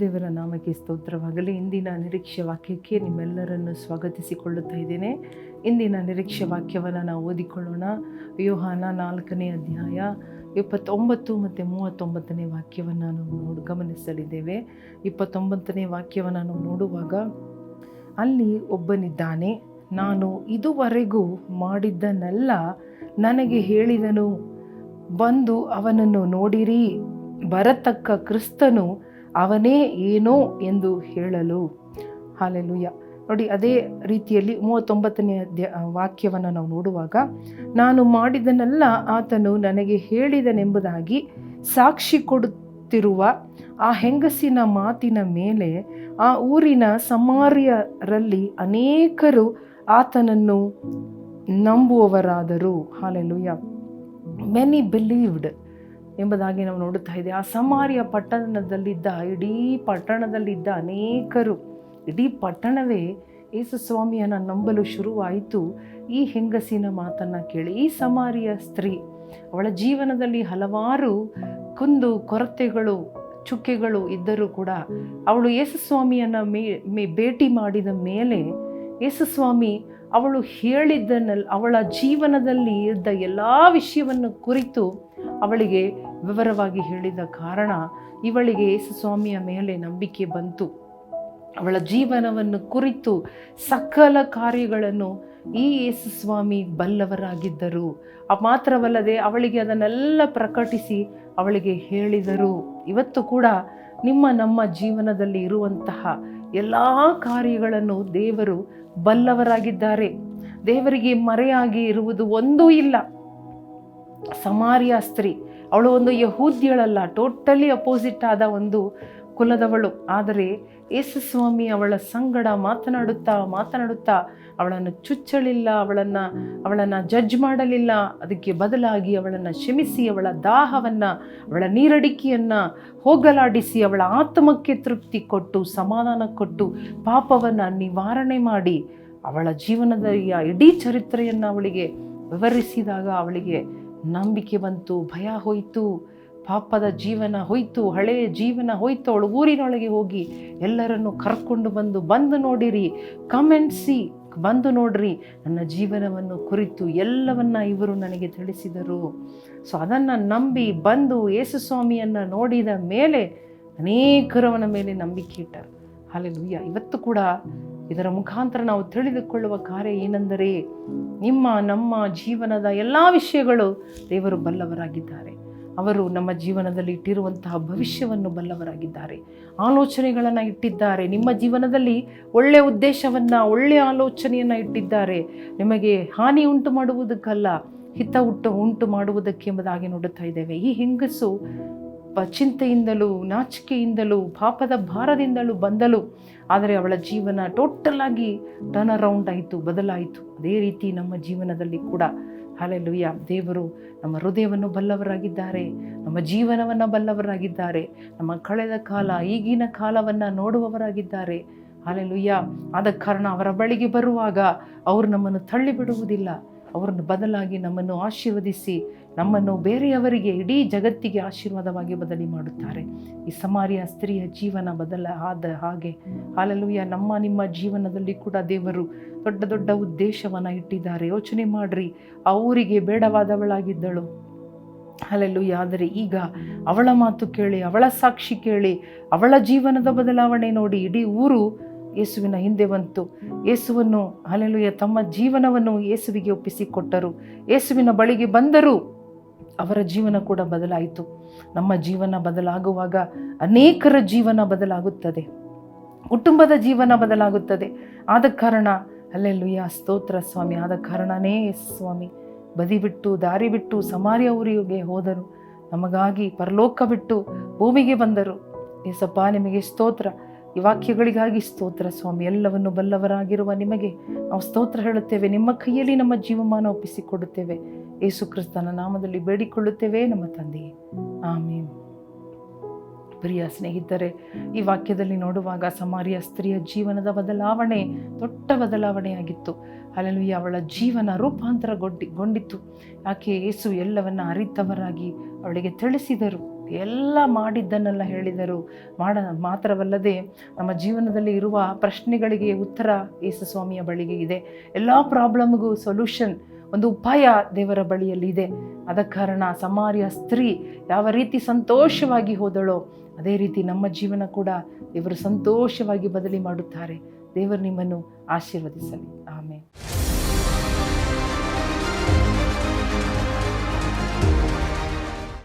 ದೇವರ ನಾಮಕ್ಕೆ ಸ್ತೋತ್ರವಾಗಲಿ. ಇಂದಿನ ನಿರೀಕ್ಷೆ ವಾಕ್ಯಕ್ಕೆ ನಿಮ್ಮೆಲ್ಲರನ್ನು ಸ್ವಾಗತಿಸಿಕೊಳ್ಳುತ್ತಾ ಇದ್ದೇನೆ. ಇಂದಿನ ನಿರೀಕ್ಷೆ ವಾಕ್ಯವನ್ನು ನಾವು ಓದಿಕೊಳ್ಳೋಣ. ಯೋಹಾನ ನಾಲ್ಕನೇ ಅಧ್ಯಾಯ ಇಪ್ಪತ್ತೊಂಬತ್ತು ಮತ್ತು ಮೂವತ್ತೊಂಬತ್ತನೇ ವಾಕ್ಯವನ್ನು ನಾವು ನೋಡಿ, ಗಮನಿಸಲಿದ್ದೇವೆ. ಇಪ್ಪತ್ತೊಂಬತ್ತನೇ ವಾಕ್ಯವನ್ನು ನಾವು ನೋಡುವಾಗ, ಅಲ್ಲಿ ಒಬ್ಬನಿದ್ದಾನೆ. ನಾನು ಇದುವರೆಗೂ ಮಾಡಿದ್ದನ್ನೆಲ್ಲ ನನಗೆ ಹೇಳಿದನು. ಬಂದು ಅವನನ್ನು ನೋಡಿರಿ. ಬರತಕ್ಕ ಕ್ರಿಸ್ತನು ಅವನೇ ಏನೋ ಎಂದು ಹೇಳಲು. ಹಾಲೆಲುಯ್ಯ ನೋಡಿ, ಅದೇ ರೀತಿಯಲ್ಲಿ ಮೂವತ್ತೊಂಬತ್ತನೇ ಅಧ್ಯ ವಾಕ್ಯವನ್ನು ನಾವು ನೋಡುವಾಗ, ನಾನು ಮಾಡಿದನೆಲ್ಲ ಆತನು ನನಗೆ ಹೇಳಿದನೆಂಬುದಾಗಿ ಸಾಕ್ಷಿ ಕೊಡುತ್ತಿರುವ ಆ ಹೆಂಗಸಿನ ಮಾತಿನ ಮೇಲೆ ಆ ಊರಿನ ಸಮಾರ್ಯರಲ್ಲಿ ಅನೇಕರು ಆತನನ್ನು ನಂಬುವವರಾದರು. ಹಾಲೆಲುಯ್ಯ ಮೆನಿ ಬಿಲೀವ್ಡ್ ಎಂಬುದಾಗಿ ನಾವು ನೋಡುತ್ತಾ ಇದ್ದೇವೆ. ಆ ಸಮಾರಿಯ ಪಟ್ಟಣದಲ್ಲಿದ್ದ, ಇಡೀ ಪಟ್ಟಣದಲ್ಲಿದ್ದ ಅನೇಕರು, ಇಡೀ ಪಟ್ಟಣವೇ ಯೇಸು ಸ್ವಾಮಿಯನ್ನು ನಂಬಲು ಶುರುವಾಯಿತು. ಈ ಹೆಂಗಸಿನ ಮಾತನ್ನು ಕೇಳಿ, ಈ ಸಮಾರಿಯ ಸ್ತ್ರೀ, ಅವಳ ಜೀವನದಲ್ಲಿ ಹಲವಾರು ಕುಂದು, ಕೊರತೆಗಳು, ಚುಕ್ಕೆಗಳು ಇದ್ದರೂ ಕೂಡ ಅವಳು ಯೇಸುಸ್ವಾಮಿಯನ್ನು ಮೇ ಮೇ, ಭೇಟಿ ಮಾಡಿದ ಮೇಲೆ ಯೇಸುಸ್ವಾಮಿ ಅವಳು ಹೇಳಿದ್ದನ್ನೆಲ್ಲ ಅವಳ ಜೀವನದಲ್ಲಿ ಇದ್ದ ಎಲ್ಲ ವಿಷಯವನ್ನು ಕುರಿತು ಅವಳಿಗೆ ವಿವರವಾಗಿ ಹೇಳಿದ ಕಾರಣ ಇವಳಿಗೆ ಯೇಸುಸ್ವಾಮಿಯ ಮೇಲೆ ನಂಬಿಕೆ ಬಂತು. ಅವಳ ಜೀವನವನ್ನು ಕುರಿತು ಸಕಲ ಕಾರ್ಯಗಳನ್ನು ಈ ಯೇಸುಸ್ವಾಮಿ ಬಲ್ಲವರಾಗಿದ್ದರು. ಮಾತ್ರವಲ್ಲದೆ ಅವಳಿಗೆ ಅದನ್ನೆಲ್ಲ ಪ್ರಕಟಿಸಿ ಅವಳಿಗೆ ಹೇಳಿದರು. ಇವತ್ತು ಕೂಡ ನಿಮ್ಮ ನಮ್ಮ ಜೀವನದಲ್ಲಿ ಇರುವಂತಹ ಎಲ್ಲ ಕಾರ್ಯಗಳನ್ನು ದೇವರು ಬಲ್ಲವರಾಗಿದ್ದಾರೆ. ದೇವರಿಗೆ ಮರೆಯಾಗಿ ಇರುವುದು ಒಂದೂ ಇಲ್ಲ. ಸಮಾರಿಯ ಸ್ತ್ರೀ. ಅವಳು ಒಂದು ಯಹೂದ್ಯಳಲ್ಲ ಟೋಟಲಿ ಅಪೋಸಿಟ್ ಆದ ಒಂದು ಕುಲದವಳು. ಆದರೆ ಯೇಸುಸ್ವಾಮಿ ಅವಳ ಸಂಗಡ ಮಾತನಾಡುತ್ತಾ ಮಾತನಾಡುತ್ತಾ ಅವಳನ್ನು ಚುಚ್ಚಲಿಲ್ಲ, ಅವಳನ್ನು ಅವಳನ್ನು ಜಡ್ಜ್ ಮಾಡಲಿಲ್ಲ. ಅದಕ್ಕೆ ಬದಲಾಗಿ ಅವಳನ್ನು ಕ್ಷಮಿಸಿ, ಅವಳ ದಾಹವನ್ನು, ಅವಳ ನೀರಡಿಕೆಯನ್ನು ಹೋಗಲಾಡಿಸಿ, ಅವಳ ಆತ್ಮಕ್ಕೆ ತೃಪ್ತಿ ಕೊಟ್ಟು, ಸಮಾಧಾನ ಕೊಟ್ಟು, ಪಾಪವನ್ನು ನಿವಾರಣೆ ಮಾಡಿ, ಅವಳ ಜೀವನದ ಇಡೀ ಚರಿತ್ರೆಯನ್ನು ಅವಳಿಗೆ ವಿವರಿಸಿದಾಗ ಅವಳಿಗೆ ನಂಬಿಕೆ ಬಂತು, ಭಯ ಹೋಯಿತು, ಪಾಪದ ಜೀವನ ಹೋಯಿತು ಹಳೆಯ ಜೀವನ ಹೋಯ್ತು, ಅವಳು ಊರಿನೊಳಗೆ ಹೋಗಿ ಎಲ್ಲರನ್ನು ಕರ್ಕೊಂಡು ಬಂದು ಬಂದು ನೋಡಿರಿ ಕಮೆಂಟ್ಸಿ ಬಂದು ನೋಡ್ರಿ, ನನ್ನ ಜೀವನವನ್ನು ಕುರಿತು ಎಲ್ಲವನ್ನ ಇವರು ನನಗೆ ತಿಳಿಸಿದರು. ಸೊ ಅದನ್ನು ನಂಬಿ ಬಂದು ಯೇಸುಸ್ವಾಮಿಯನ್ನು ನೋಡಿದ ಮೇಲೆ ಅನೇಕರವನ ಮೇಲೆ ನಂಬಿಕೆ ಇಟ್ಟರು. ಹಾಲೆಲುಯ್ಯ ಇವತ್ತು ಕೂಡ ಇದರ ಮುಖಾಂತರ ನಾವು ತಿಳಿದುಕೊಳ್ಳುವ ಕಾರ್ಯ ಏನೆಂದರೆ ನಿಮ್ಮ, ನಮ್ಮ ಜೀವನದ ಎಲ್ಲ ವಿಷಯಗಳು ದೇವರು ಬಲ್ಲವರಾಗಿದ್ದಾರೆ. ಅವರು ನಮ್ಮ ಜೀವನದಲ್ಲಿ ಇಟ್ಟಿರುವಂತಹ ಭವಿಷ್ಯವನ್ನು ಬಲ್ಲವರಾಗಿದ್ದಾರೆ. ಆಲೋಚನೆಗಳನ್ನು ಇಟ್ಟಿದ್ದಾರೆ. ನಿಮ್ಮ ಜೀವನದಲ್ಲಿ ಒಳ್ಳೆಯ ಉದ್ದೇಶವನ್ನು ಒಳ್ಳೆಯ ಆಲೋಚನೆಯನ್ನು ಇಟ್ಟಿದ್ದಾರೆ. ನಿಮಗೆ ಹಾನಿ ಉಂಟು ಮಾಡುವುದಕ್ಕಲ್ಲ, ಹಿತ ಹುಟ್ಟು ಉಂಟು ಮಾಡುವುದಕ್ಕೆ ಎಂಬುದಾಗಿ ನೋಡುತ್ತಾ ಇದ್ದೇವೆ. ಈ ಹೆಂಗಸು ಪ- ಚಿಂತೆಯಿಂದಲೂ, ನಾಚಿಕೆಯಿಂದಲೂ, ಪಾಪದ ಭಾರದಿಂದಲೂ ಬಂದಳು. ಆದರೆ ಅವಳ ಜೀವನ ಟೋಟಲ್ ಆಗಿ ಟರ್ನ್ ಅರೌಂಡ್ ಆಯಿತು, ಬದಲಾಯಿತು. ಅದೇ ರೀತಿ ನಮ್ಮ ಜೀವನದಲ್ಲಿ ಕೂಡ. ಹಾಲೆಲುಯ್ಯ ದೇವರು ನಮ್ಮ ಹೃದಯವನ್ನು ಬಲ್ಲವರಾಗಿದ್ದಾರೆ, ನಮ್ಮ ಜೀವನವನ್ನು ಬಲ್ಲವರಾಗಿದ್ದಾರೆ, ನಮ್ಮ ಕಳೆದ ಕಾಲ, ಈಗಿನ ಕಾಲವನ್ನು ನೋಡುವವರಾಗಿದ್ದಾರೆ. ಹಾಲೆಲುಯ್ಯ ಆದ ಕಾರಣ ಅವರ ಬಳಿಗೆ ಬರುವಾಗ ಅವರು ನಮ್ಮನ್ನು ತಳ್ಳಿಬಿಡುವುದಿಲ್ಲ. ಅವರನ್ನು ಬದಲಾಗಿ ನಮ್ಮನ್ನು ಆಶೀರ್ವದಿಸಿ, ನಮ್ಮನ್ನು ಬೇರೆಯವರಿಗೆ ಇಡೀ ಜಗತ್ತಿಗೆ ಆಶೀರ್ವಾದವಾಗಿ ಬದಲಿ ಮಾಡುತ್ತಾರೆ. ಈ ಸಮಾರಿಯ ಸ್ತ್ರೀಯ ಜೀವನ ಬದಲ ಆದ ಹಾಗೆ ಹಾಲಲುಯ್ಯ ನಮ್ಮ, ನಿಮ್ಮ ಜೀವನದಲ್ಲಿ ಕೂಡ ದೇವರು ದೊಡ್ಡ ದೊಡ್ಡ ಉದ್ದೇಶವನ್ನು ಇಟ್ಟಿದ್ದಾರೆ. ಯೋಚನೆ ಮಾಡ್ರಿ, ಆ ಊರಿಗೆ ಬೇಡವಾದವಳಾಗಿದ್ದಳು. ಅಲ್ಲೆಲ್ಲೂಯ್ಯ ಆದರೆ ಈಗ ಅವಳ ಮಾತು ಕೇಳಿ, ಅವಳ ಸಾಕ್ಷಿ ಕೇಳಿ, ಅವಳ ಜೀವನದ ಬದಲಾವಣೆ ನೋಡಿ, ಇಡೀ ಊರು ಯೇಸುವಿನ ಹಿಂದೆ ಬಂತು. ಯೇಸುವನ್ನು ಅಲೆಲುಯ ತಮ್ಮ ಜೀವನವನ್ನು ಯೇಸುವಿಗೆ ಒಪ್ಪಿಸಿಕೊಟ್ಟರು. ಯೇಸುವಿನ ಬಳಿಗೆ ಬಂದರು ಅವರ ಜೀವನ ಕೂಡ ಬದಲಾಯಿತು. ನಮ್ಮ ಜೀವನ ಬದಲಾಗುವಾಗ ಅನೇಕರ ಜೀವನ ಬದಲಾಗುತ್ತದೆ. ಕುಟುಂಬದ ಜೀವನ ಬದಲಾಗುತ್ತದೆ. ಆದ ಕಾರಣ ಅಲ್ಲೆಲ್ಲುಯ್ಯ ಸ್ತೋತ್ರ ಸ್ವಾಮಿ, ಆದ ಕಾರಣನೇ ಸ್ವಾಮಿ, ಬದಿ ಬಿಟ್ಟು, ದಾರಿ ಬಿಟ್ಟು, ಸಮಾರ್ಯ ಊರಿಗೆ ಹೋದರು. ನಮಗಾಗಿ ಪರಲೋಕ ಬಿಟ್ಟು ಭೂಮಿಗೆ ಬಂದರು. ಏಸಪ್ಪ, ನಿಮಗೆ ಸ್ತೋತ್ರ. ಈ ವಾಕ್ಯಗಳಿಗಾಗಿ ಸ್ತೋತ್ರ ಸ್ವಾಮಿ. ಎಲ್ಲವನ್ನು ಬಲ್ಲವರಾಗಿರುವ ನಿಮಗೆ ನಾವು ಸ್ತೋತ್ರ ಹೇಳುತ್ತೇವೆ. ನಿಮ್ಮ ಕೈಯಲ್ಲಿ ನಮ್ಮ ಜೀವಮಾನ ಒಪ್ಪಿಸಿಕೊಡುತ್ತೇವೆ. ಯೇಸು ಕ್ರಿಸ್ತನ ನಾಮದಲ್ಲಿ ಬೇಡಿಕೊಳ್ಳುತ್ತೇವೆ ನಮ್ಮ ತಂದೆಯೇ. ಆಮೇನ್. ಪ್ರಿಯ ಸ್ನೇಹಿತರೆ, ಈ ವಾಕ್ಯದಲ್ಲಿ ನೋಡುವಾಗ ಸಮಾರಿಯ ಸ್ತ್ರೀಯ ಜೀವನದ ಬದಲಾವಣೆ ದೊಡ್ಡ ಬದಲಾವಣೆಯಾಗಿತ್ತು. ಅಲ್ಲಿ ಅವಳ ಜೀವನ ರೂಪಾಂತರಗೊಂಡಿ, ಗೊಂಡಿತ್ತು. ಆಕೆ ಯೇಸು ಎಲ್ಲವನ್ನ ಅರಿತವರಾಗಿ ಅವಳಿಗೆ ತಿಳಿಸಿದರು. ಎಲ್ಲ ಮಾಡಿದ್ದನ್ನೆಲ್ಲ ಹೇಳಿದರು. ಮಾಡ, ಮಾತ್ರವಲ್ಲದೆ ನಮ್ಮ ಜೀವನದಲ್ಲಿ ಇರುವ ಪ್ರಶ್ನೆಗಳಿಗೆ ಉತ್ತರ ಯೇಸು ಸ್ವಾಮಿಯ ಬಳಿಗೆ ಇದೆ. ಎಲ್ಲ ಪ್ರಾಬ್ಲಮ್ಗೂ ಸೊಲ್ಯೂಷನ್, ಒಂದು ಉಪಾಯ ದೇವರ ಬಳಿಯಲ್ಲಿ ಇದೆ. ಆದ ಕಾರಣ ಸಮಾರ್ಯ ಸ್ತ್ರೀ ಯಾವ ರೀತಿ ಸಂತೋಷವಾಗಿ ಹೋದಳೋ, ಅದೇ ರೀತಿ ನಮ್ಮ ಜೀವನ ಕೂಡ ದೇವರು ಸಂತೋಷವಾಗಿ ಬದಲಿ ಮಾಡುತ್ತಾರೆ. ದೇವರು ನಿಮ್ಮನ್ನು ಆಶೀರ್ವದಿಸಲಿ. ಆಮೇಲೆ